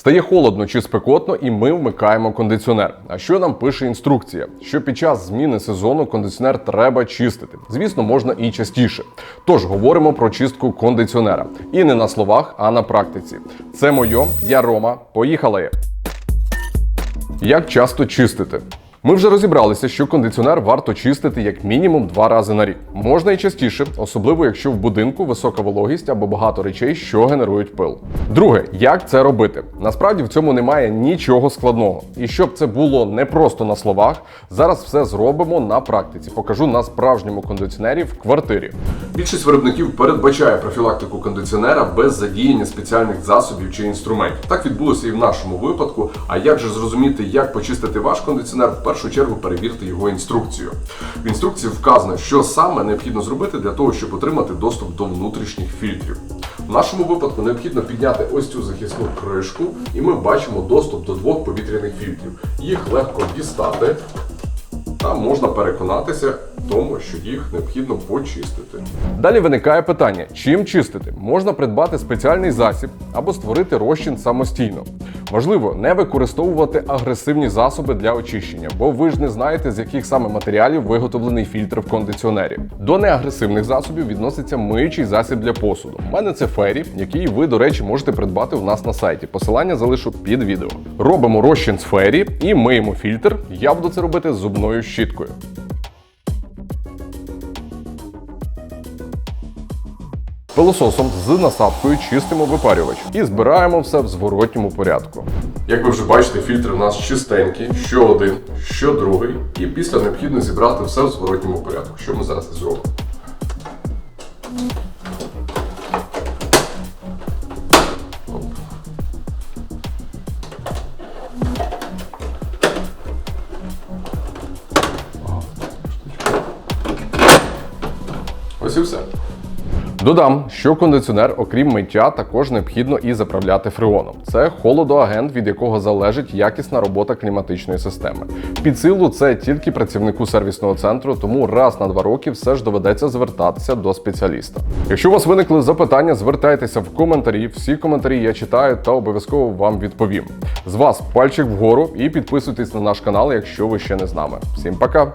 Стає холодно чи спекотно, і ми вмикаємо кондиціонер. А що нам пише інструкція? Що під час зміни сезону кондиціонер треба чистити. Звісно, можна і частіше. Тож говоримо про чистку кондиціонера. І не на словах, а на практиці. Це моє, я Рома. Поїхали! Як часто чистити? Ми вже розібралися, що кондиціонер варто чистити як мінімум два рази на рік. Можна і частіше, особливо якщо в будинку висока вологість або багато речей, що генерують пил. Друге, як це робити? Насправді в цьому немає нічого складного. І щоб це було не просто на словах, зараз все зробимо на практиці. Покажу на справжньому кондиціонері в квартирі. Більшість виробників передбачає профілактику кондиціонера без задіяння спеціальних засобів чи інструментів. Так відбулося і в нашому випадку. А як же зрозуміти, як почистити ваш кондиціонер? В першу чергу перевірте його інструкцію. В інструкції вказано, що саме необхідно зробити для того, щоб отримати доступ до внутрішніх фільтрів. В нашому випадку необхідно підняти ось цю захисну кришку, і ми бачимо доступ до двох повітряних фільтрів. Їх легко дістати. Та можна переконатися тому, що їх необхідно почистити. Далі виникає питання: чим чистити? Можна придбати спеціальний засіб або створити розчин самостійно. Важливо не використовувати агресивні засоби для очищення, бо ви ж не знаєте, з яких саме матеріалів виготовлений фільтр в кондиціонері. До неагресивних засобів відноситься миючий засіб для посуду. У мене це фері, який ви, до речі, можете придбати у нас на сайті. Посилання залишу під відео. Робимо розчин з фері і миємо фільтр. Я буду це робити зубною щіткою. Пилососом з насадкою чистимо випарювач і збираємо все в зворотньому порядку. Як ви вже бачите, фільтр у нас чистенький, що один, що другий, і після необхідно зібрати все в зворотньому порядку, що ми зараз і зробимо. Ось і все. Додам, що кондиціонер, окрім миття, також необхідно і заправляти фреоном. Це холодоагент, від якого залежить якісна робота кліматичної системи. Під силу це тільки працівнику сервісного центру, тому раз на два роки все ж доведеться звертатися до спеціаліста. Якщо у вас виникли запитання, звертайтеся в коментарі. Всі коментарі я читаю та обов'язково вам відповім. З вас пальчик вгору і підписуйтесь на наш канал, якщо ви ще не з нами. Всім пока!